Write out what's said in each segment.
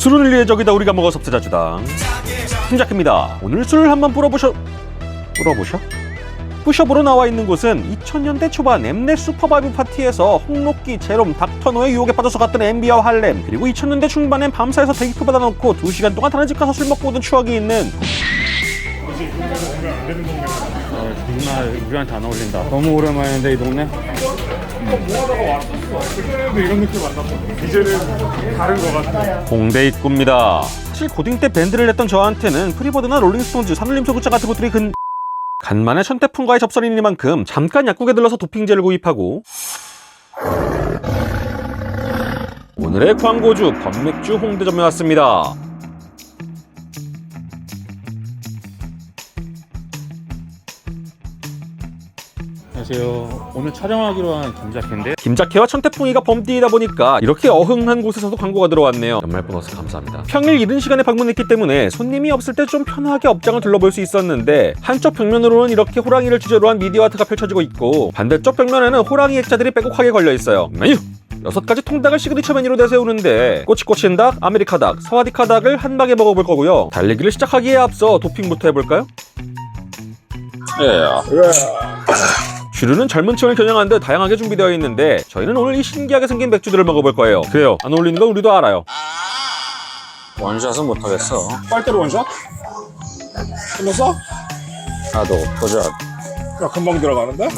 술은 리의 적이다 우리가 먹어 섭세자주당 팀작입니다 오늘 술을 한번 뿌려보셔 뿌려보셔? 부셔보로 나와 있는 곳은 2000년대 초반 엠넷 슈퍼바이브 파티에서 홍록기, 제롬, 닥터노의 유혹에 빠져서 갔던 엠비와 할렘 그리고 2000년대 중반엔 밤사에서 대기표 받아놓고 2시간 동안 다른 집 가서 술 먹고 오던 추억이 있는 정말 우리한테 안 어울린다. 너무 오랜만인데 이 동네. 그때도 이런 느낌 안 났거든. 이제는 다른 것 같아. 홍대 입구입니다 사실 고딩 때 밴드를 냈던 저한테는 프리버드나 롤링스톤즈, 산울림 소극장 같은 것들이 근 간만에 천태풍과의 접선이니만큼 잠깐 약국에 들러서 도핑제를 구입하고 오늘의 광고주 건맥주 홍대점에 왔습니다. 안녕하세요. 오늘 촬영하기로 한 김작인데 김자케와 천태풍이가 범띠이다 보니까 이렇게 어흥한 곳에서도 광고가 들어왔네요. 연말 보너스 감사합니다. 평일 이른 시간에 방문했기 때문에 손님이 없을 때 좀 편하게 업장을 둘러볼 수 있었는데 한쪽 벽면으로는 이렇게 호랑이를 주제로 한 미디어 아트가 펼쳐지고 있고 반대쪽 벽면에는 호랑이 액자들이 빼곡하게 걸려 있어요. 메뉴! 여섯 가지 통닭을 시그니처 메뉴로 내세우는데 꼬치꼬치인 닭, 아메리카 닭, 사와디카 닭을 한 방에 먹어볼 거고요. 달리기를 시작하기에 앞서 도핑부터 해볼까요? 주류는 젊은 층을 겨냥한 듯 다양하게 준비되어 있는데 저희는 오늘 이 신기하게 생긴 맥주들을 먹어볼 거예요. 그래요. 안 어울리는 건 우리도 알아요. 원샷은 못하겠어. 빨대로 원샷? 끝났어? 나도 도전. 야 금방 들어가는데?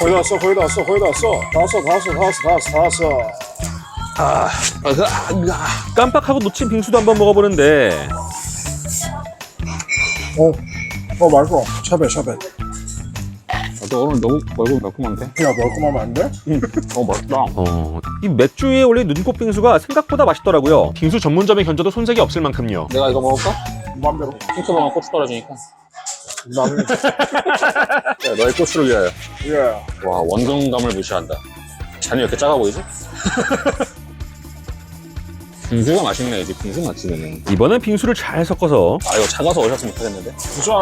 거의 다 왔어 거의 다 왔어 거의 다 왔어 다 왔어 다 왔어 다 왔어 다 왔어 다 왔어 깜빡하고 놓친 빙수도 한번 먹어보는데 어, 어 말고 샤베 샤베 나도 오늘 너무 얼굴 매콤한데? 야 멀끔하면 안 돼? 어, 맛있다. 어, 이 맥주 위에 올린 눈꽃 빙수가 생각보다 맛있더라고요. 빙수 전문점에 견져도 손색이 없을 만큼요. 내가 이거 먹을까? 맘대로 핑크 먹으면 고추 떨어지니까. 나는 야, 너의 고추를 위하여. 예 와, 원근감을 무시한다. 잔이 왜 이렇게 작아 보이지? 빙수가 맛있네, 이제 빙수 맛집이네. 이번엔 빙수를 잘 섞어서 아, 이거 작아서 오셨으면 못하겠는데? 도전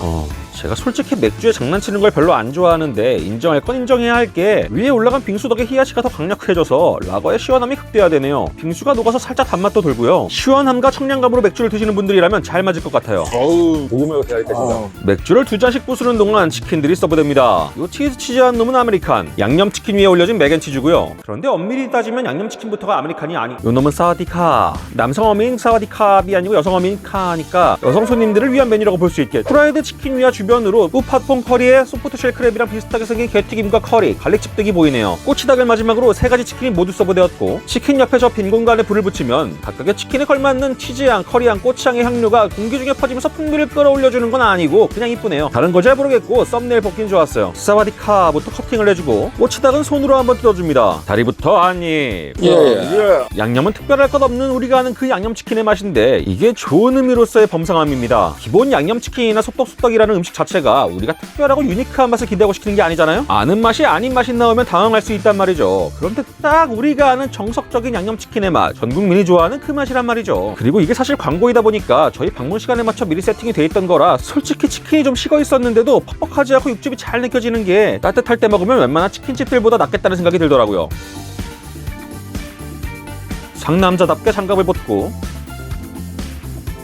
어, 제가 솔직히 맥주에 장난치는 걸 별로 안 좋아하는데 인정할 건 인정해야 할 게 위에 올라간 빙수 덕에 히야시가 더 강력해져서 라거의 시원함이 극대화되네요. 빙수가 녹아서 살짝 단맛도 돌고요. 시원함과 청량감으로 맥주를 드시는 분들이라면 잘 맞을 것 같아요. 어우, 녹음을 겠다 진짜. 맥주를 두 잔씩 부수는 동안 치킨들이 서브됩니다. 요 치즈 치즈한 놈은 아메리칸, 양념치킨 위에 올려진 맥앤치즈고요. 그런데 엄밀히 따지면 양념치킨부터가 아메리칸이 아니. 요 놈은 사와디카. 남성 어민 사와디캅이 아니고 여성 어민 카니까 여성 손님들을 위한 메뉴라고 볼 수 있겠죠. 프라이드 치킨 위와 주변 으로 우팟퐁 커리에 소프트쉘 크랩이랑 비슷하게 생긴 게튀김과 커리, 갈릭칩 등이 보이네요. 꼬치닭을 마지막으로 세 가지 치킨이 모두 서브되었고 치킨 옆에 저 빈 공간에 불을 붙이면 각각의 치킨에 걸맞는 치즈향, 커리향, 고추향의 향료가 공기 중에 퍼지면서 풍미를 끌어올려주는 건 아니고 그냥 이쁘네요. 다른 거 잘 모르겠고 썸네일 벗긴 좋았어요. 사와디카부터 커팅을 해주고 꼬치닭은 손으로 한번 뜯어줍니다. 다리부터 한 입. 예, 예. 예 양념은 특별할 것 없는 우리가 아는 그 양념치킨의 맛인데 이게 좋은 의미로서의 범상함입니다. 기본 양념치킨이나 소떡소떡이라는 음식 자체가 우리가 특별하고 유니크한 맛을 기대하고 시키는 게 아니잖아요? 아는 맛이 아닌 맛이 나오면 당황할 수 있단 말이죠. 그런데 딱 우리가 아는 정석적인 양념치킨의 맛, 전 국민이 좋아하는 그 맛이란 말이죠. 그리고 이게 사실 광고이다 보니까 저희 방문 시간에 맞춰 미리 세팅이 돼 있던 거라 솔직히 치킨이 좀 식어 있었는데도 퍽퍽하지 않고 육즙이 잘 느껴지는 게 따뜻할 때 먹으면 웬만한 치킨집들보다 낫겠다는 생각이 들더라고요. 상남자답게 장갑을 벗고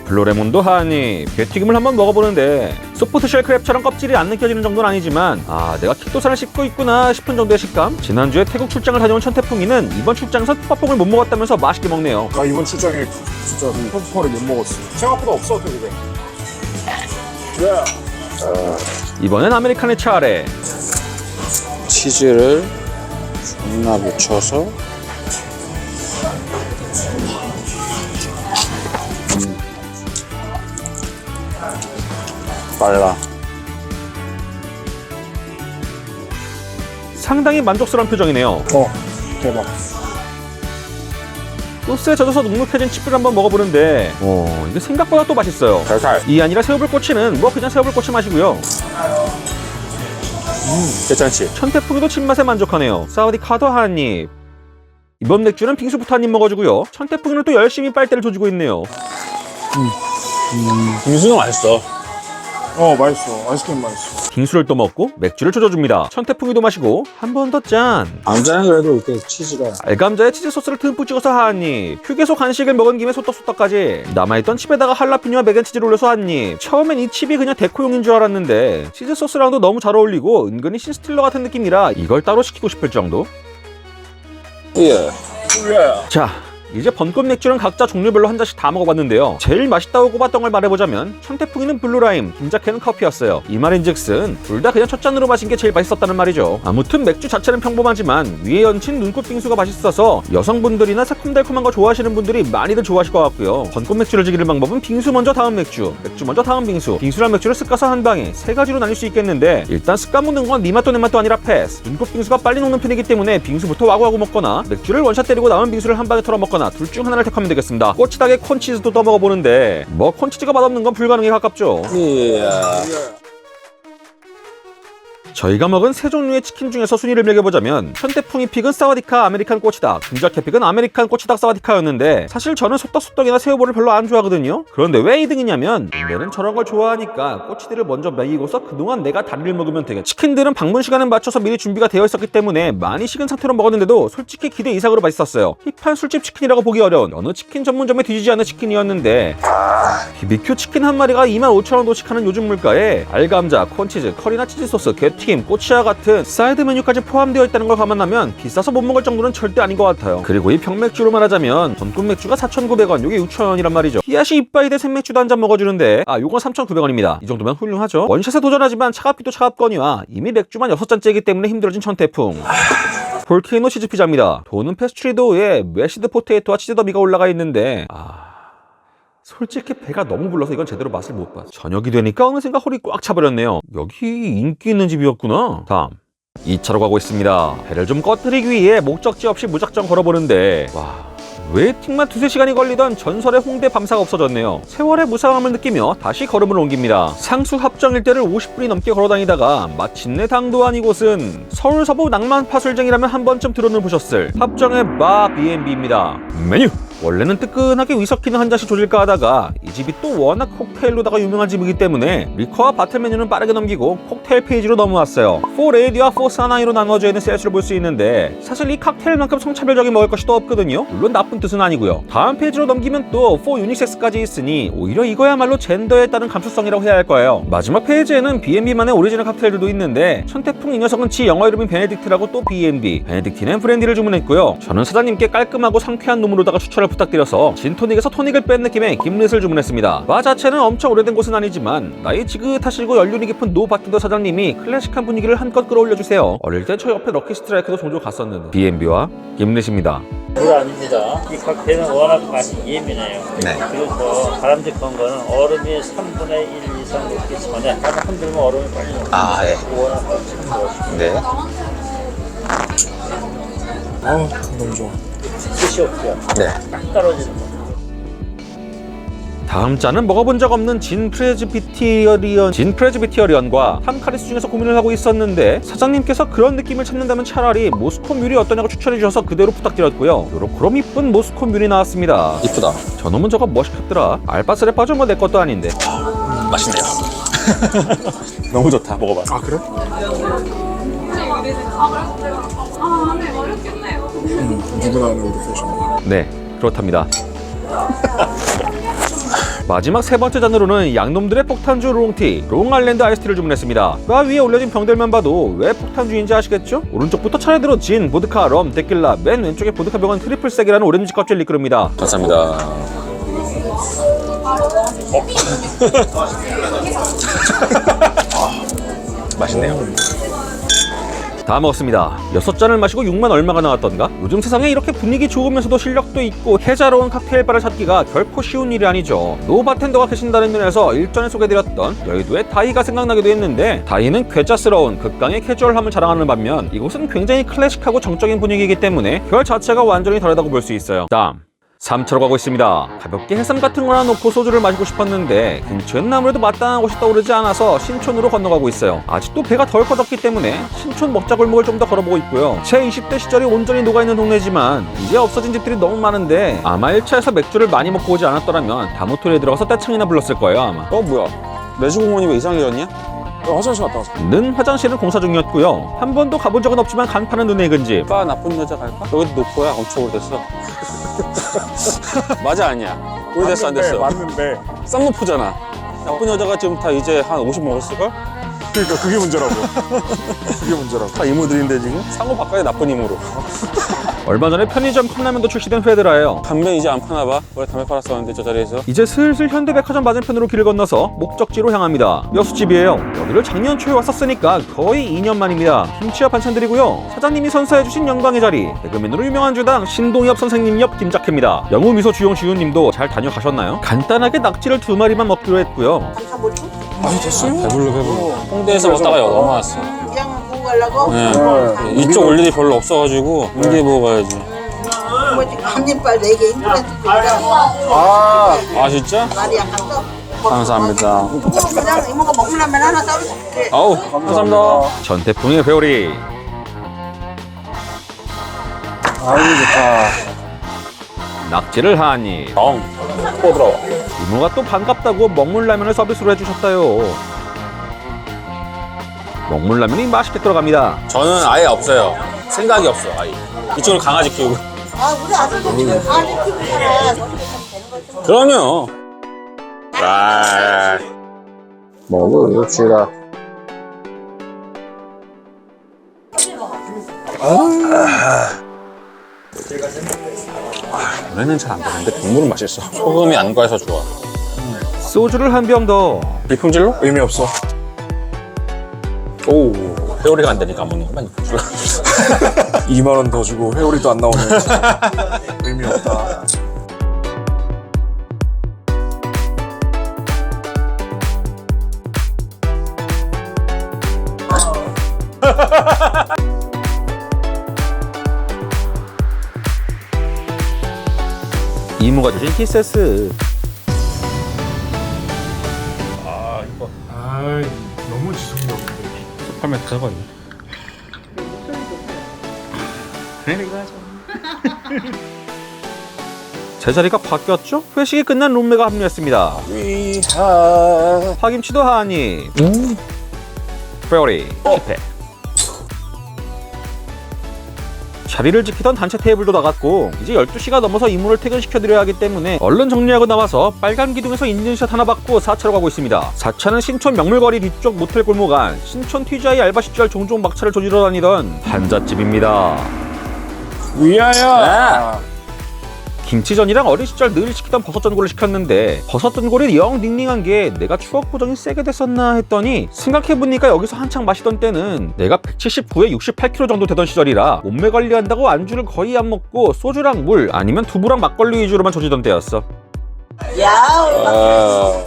블루레몬도 하니 게튀김을 한번 먹어보는데 소프트쉘 크랩처럼 껍질이 안 느껴지는 정도는 아니지만 아 내가 킥도산을 씹고 있구나 싶은 정도의 식감. 지난주에 태국 출장을 다녀온 천태풍이는 이번 출장에서 팝뽕을 못 먹었다면서 맛있게 먹네요. 나 이번 출장에 진짜 popcorn을 못 먹었어. 생각보다 없어 태국에 예 이번엔 아메리카노 차례. 치즈를 존나 묻혀서. 빨라. 상당히 만족스러운 표정이네요 어 대박 소스에 젖어서 눅눅해진 칩을 한번 먹어보는데 어 이게 생각보다 또 맛있어요 살살. 이 아니라 새우불꼬치는 뭐 그냥 새우불꼬치 맛이고요 괜찮지? 천태풍이도 칩맛에 만족하네요. 사우디 카더 한 입. 이번 맥주는 빙수부터 한 입 먹어주고요. 천태풍이는 또 열심히 빨대를 조지고 있네요. 빙수는 맛있어. 어 맛있어 아이스크림 맛있어 빙수를 또 먹고 맥주를 조져줍니다. 천태풍이도 마시고 한 번 더 짠. 암자는 그래도 이렇게 치즈가 알감자에 치즈 소스를 듬뿍 찍어서 한 입 휴게소 간식을 먹은 김에 소떡소떡까지 남아있던 칩에다가 할라피뇨와 맥앤 치즈를 올려서 한 입 처음엔 이 칩이 그냥 데코용인 줄 알았는데 치즈 소스랑도 너무 잘 어울리고 은근히 신스틸러 같은 느낌이라 이걸 따로 시키고 싶을 정도 예. 자 이제 번꽃 맥주는 각자 종류별로 한 잔씩 다 먹어봤는데요. 제일 맛있다고 꼽았던 걸 말해보자면 천태풍이는 블루라임 김자케는 커피였어요. 이 말인즉슨 둘 다 그냥 첫 잔으로 마신 게 제일 맛있었다는 말이죠. 아무튼 맥주 자체는 평범하지만 위에 얹힌 눈꽃 빙수가 맛있어서 여성분들이나 새콤달콤한 거 좋아하시는 분들이 많이들 좋아하실 것 같고요. 번꽃 맥주를 즐기는 방법은 빙수 먼저 다음 맥주 맥주 먼저 다음 빙수. 빙수랑 맥주를 쓱가서 한 방에 세 가지로 나뉠 수 있겠는데 일단 습관 묻는 건네 맛도 내 맛도 아니라 패스. 눈꽃 빙수가 빨리 녹는 편이기 때문에 빙수부터 와구와구 먹거나 맥주를 원샷 때리고 남은 빙수를 한 방에 털어 먹거나 둘 중 하나를 택하면 되겠습니다 꼬치닭에 콘치즈도 떠 먹어 보는데 뭐 콘치즈가 맛없는 건 불가능에 가깝죠 예. 저희가 먹은 세 종류의 치킨 중에서 순위를 매겨보자면 현대풍이 픽은 사와디카 아메리칸 꼬치닭 금자캐 픽은 아메리칸 꼬치닭 사와디카였는데 사실 저는 소떡소떡이나 새우볼을 별로 안 좋아하거든요. 그런데 왜 2등이냐면 내는 저런 걸 좋아하니까 꼬치들을 먼저 먹이고서 그동안 내가 다리를 먹으면 되겠 치킨들은 방문 시간에 맞춰서 미리 준비가 되어 있었기 때문에 많이 식은 상태로 먹었는데도 솔직히 기대 이상으로 맛있었어요. 힙한 술집 치킨이라고 보기 어려운 어느 치킨 전문점에 뒤지지 않는 치킨이었는데 BBQ 치킨 한 마리가 25,000원 도씩 하는 요즘 물가에 알감자, 콘치즈, 커리나 치즈 소스, 게 튀김, 꼬치와 같은 사이드 메뉴까지 포함되어 있다는 걸 감안하면 비싸서 못 먹을 정도는 절대 아닌 것 같아요. 그리고 이 병맥주로 말하자면 전국 맥주가 4,900원, 요게 6,000원이란 말이죠. 히야시 이빠이 대 생맥주도 한 잔 먹어주는데 아 요건 3,900원입니다. 이 정도면 훌륭하죠. 원샷에 도전하지만 차갑기도 차갑거니와 이미 맥주만 6잔째이기 때문에 힘들어진 천태풍. 볼케이노 치즈 피자입니다. 도는 페스트리도에 메시드 포테이토와 치즈 더비가 올라가 있는데 아... 솔직히 배가 너무 불러서 이건 제대로 맛을 못 봤어. 저녁이 되니까 어느샌가 홀이 꽉 차버렸네요. 여기 인기 있는 집이었구나. 다음. 2차로 가고 있습니다. 배를 좀 꺼뜨리기 위해 목적지 없이 무작정 걸어보는데 와... 웨이팅만 두세 시간이 걸리던 전설의 홍대 밤사가 없어졌네요. 세월의 무상함을 느끼며 다시 걸음을 옮깁니다. 상수 합정 일대를 50분이 넘게 걸어다니다가 마침내 당도한 이곳은 서울 서부 낭만 파술쟁이라면 한 번쯤 들어는 보셨을 합정의 바 B&B입니다. 메뉴! 원래는 뜨끈하게 위스키는 한 잔씩 조질까 하다가 이 집이 또 워낙 콕테일로다가 유명한 집이기 때문에 리커와 바틀 메뉴는 빠르게 넘기고 콕테일 페이지로 넘어왔어요. 4레이디와 4사나이로 나눠져 있는 셋을 볼수 있는데 사실 이 칵테일만큼 성차별적인 먹을 것이 또 없거든요. 물론 나쁜 뜻은 아니고요. 다음 페이지로 넘기면 또 4 유니섹스까지 있으니 오히려 이거야말로 젠더에 따른 감수성이라고 해야 할 거예요. 마지막 페이지에는 B&B만의 오리지널 칵테일들도 있는데 천태풍 이 녀석은 지 영어 이름인 베네딕트라고 또 B&B 베네딕틴 앤 브랜디를 주문했고요. 저는 사장님께 깔끔하고 상쾌한 놈으로다가 추천을 부탁드려서 진토닉에서 토닉을 뺀 느낌의 김릿을 주문했습니다. 바 자체는 엄청 오래된 곳은 아니지만 나이 지긋하시고 연륜이 깊은 노 바텐더 사장님이 클래식한 분위기를 한껏 끌어올려주세요. 어릴 때저 옆에 럭키 스트라이크도 종종 갔었는데 B&B와 김릿입니다. 물 아닙니다. 이 칵테일은 워낙 맛이 예민해요. 네. 그래서 바람직한 거는 얼음이 3분의 1 이상 녹기 전에 한번 흔들면 얼음이 빨리 녹습니다. 아, 예. 워낙 꽉찬 것이 네. 아 너무 좋아 뜻이 없죠. 네. 딱 떨어지는 거. 다음 잔은 먹어본 적 없는 진 프레즈비티어리언 진 프레즈비티어리언과 탐카리스 중에서 고민을 하고 있었는데 사장님께서 그런 느낌을 찾는다면 차라리 모스코 뮬이 어떠냐고 추천해 주셔서 그대로 부탁드렸고요. 요렇게럼 이쁜 모스코 뮬이 나왔습니다. 이쁘다. 저놈은 저거 멋있겠더라. 알바스레 빠져 뭐 내 것도 아닌데. 맛있네요. 너무 좋다. 먹어봐. 아 그래? 음, 누구나 아는 우리 패션 네 그렇답니다 마지막 세 번째 잔으로는 양놈들의 폭탄주 롱티 롱알랜드 아이스티를 주문했습니다 바 위에 올려진 병들만 봐도 왜 폭탄주인지 아시겠죠? 오른쪽부터 차례대로 진, 보드카, 럼, 데킬라 맨 왼쪽에 보드카 병은 트리플 색이라는 오렌지 껍질 리끄릅니다 감사합니다. 맛있네요. 다 먹었습니다. 여섯 잔을 마시고 6만 얼마가 나왔던가? 요즘 세상에 이렇게 분위기 좋으면서도 실력도 있고 해자로운 칵테일바를 찾기가 결코 쉬운 일이 아니죠. 노 바텐더가 계신다는 면에서 일전에 소개드렸던 여의도의 다이가 생각나기도 했는데 다이는 괴짜스러운 극강의 캐주얼함을 자랑하는 반면 이곳은 굉장히 클래식하고 정적인 분위기이기 때문에 별 자체가 완전히 다르다고 볼 수 있어요. 다 음. 3차로 가고 있습니다. 가볍게 해삼 같은 거 하나 놓고 소주를 마시고 싶었는데 근처에는 아무래도 마땅한 곳이 떠오르지 않아서 신촌으로 건너가고 있어요. 아직도 배가 덜 커졌기 때문에 신촌 먹자 골목을 좀 더 걸어보고 있고요. 제 20대 시절이 온전히 녹아있는 동네지만 이제 없어진 집들이 너무 많은데 아마 1차에서 맥주를 많이 먹고 오지 않았더라면 다무토리에 들어가서 떼창이나 불렀을 거예요 아마. 어 뭐야 매주공원이 왜 이상해졌냐? 어, 화장실 갔다 왔어. 는 화장실은 공사 중이었고요. 한 번도 가본 적은 없지만 간판은 눈에 익은 집. 빠 나쁜 여자 갈까? 여기도 노포야 엄청 오래됐어 맞아 아니야 오래됐어 안 됐어 맞는데. 쌍노포잖아 나쁜 여자가 지금 다 이제 한 50 먹었을걸? 그러니까 그게 문제라고. 그게 문제라고. 다 이모들인데 지금? 상호 바꿔야 나쁜 이모로 얼마 전에 편의점 컵라면도 출시된 회드라예요. 담배 이제 안 파나 봐 원래 담배 팔았었는데 저 자리에서 이제 슬슬 현대백화점 맞은편으로 길을 건너서 목적지로 향합니다. 여수집이에요. 여기를 작년 초에 왔었으니까 거의 2년 만입니다. 김치와 반찬들이고요. 사장님이 선사해주신 영광의 자리. 개그맨으로 유명한 주당 신동엽 선생님 옆 김작혜입니다. 영우 미소 주용 주윤님도 잘 다녀가셨나요? 간단하게 낙지를 두 마리만 먹기로 했고요. 아니, 됐어요? 배불러 배불러 홍대에서 먹다가 여기 넘어왔어 보고 가려고? 네. 이쪽 올 일이 별로 없어가지고 가야지 뭐 지금 한입발 네개 보자고 아, 아 진짜? 말이 약간 감사합니다 그냥 이모가 먹으려면 하나 따로 줄게 아우 감사합니다 전태풍의 회오리. 아이고, 좋다. 낙지를 하니 엉 부드러워 이모가 또 반갑다고 먹물라면을 서비스로 해주셨다요. 먹물라면이 맛있게 들어갑니다. 저는 아예 없어요. 생각이 없어 아예. 이쪽으로 강아지 키우고. 아 우리 아들도 지금 강아지 키우고 살아 그럼요. 아. 먹읍시다 노래는 잘 안 되는데 국물은 맛있어. 소금이 안 가서 좋아. 소주를 한 병 더. 일품질로? 의미 없어. 오 회오리가 안 되니까 안 먹는구만 2만 원 더 주고 회오리도 안 나오면 의미 없다. 이모가 주신 키세스. 팔면 되거든. 제자리가 바뀌었죠? 회식이 끝난 룸메가 합류했습니다. 위하. 파김치도 하니. 페어리 실패. 자리를 지키던 단체 테이블도 나갔고 이제 12시가 넘어서 이모를 퇴근시켜드려야 하기 때문에 얼른 정리하고 나와서 빨간 기둥에서 인증샷 하나 받고 4차로 가고 있습니다. 4차는 신촌 명물거리 뒤쪽 모텔 골목 안 신촌 TGI 알바 시절 종종 막차를 조지러 다니던 한잣집입니다. 위하여. 김치전이랑 어린 시절 늘 시키던 버섯 전골을 시켰는데 버섯 전골이 영 닝닝한 게 내가 추억 보정이 세게 됐었나 했더니 생각해보니까 여기서 한창 마시던 때는 내가 179에 68kg 정도 되던 시절이라 몸매 관리한다고 안주를 거의 안 먹고 소주랑 물 아니면 두부랑 막걸리 위주로만 조지던 때였어. 야우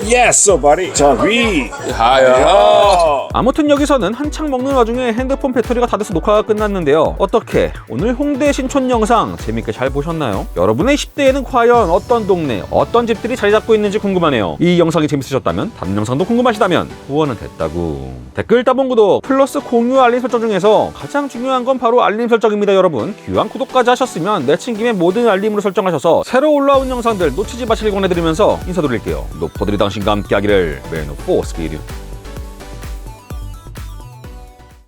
Yes, somebody. 자, 위. 하야 아무튼 여기서는 한창 먹는 와중에 핸드폰 배터리가 다 돼서 녹화가 끝났는데요. 어떻게 오늘 홍대 신촌 영상 재밌게 잘 보셨나요? 여러분의 10대에는 과연 어떤 동네, 어떤 집들이 자리 잡고 있는지 궁금하네요. 이 영상이 재밌으셨다면 다른 영상도 궁금하시다면 후원은 됐다고. 댓글 따봉 구독 플러스 공유 알림 설정 중에서 가장 중요한 건 바로 알림 설정입니다, 여러분. 귀한 구독까지 하셨으면 내친 김에 모든 알림으로 설정하셔서 새로 올라온 영상들 놓치지 마시길 권해드리면서 인사드릴게요. 노포들이 당신과 함께하기를 매너 포스피드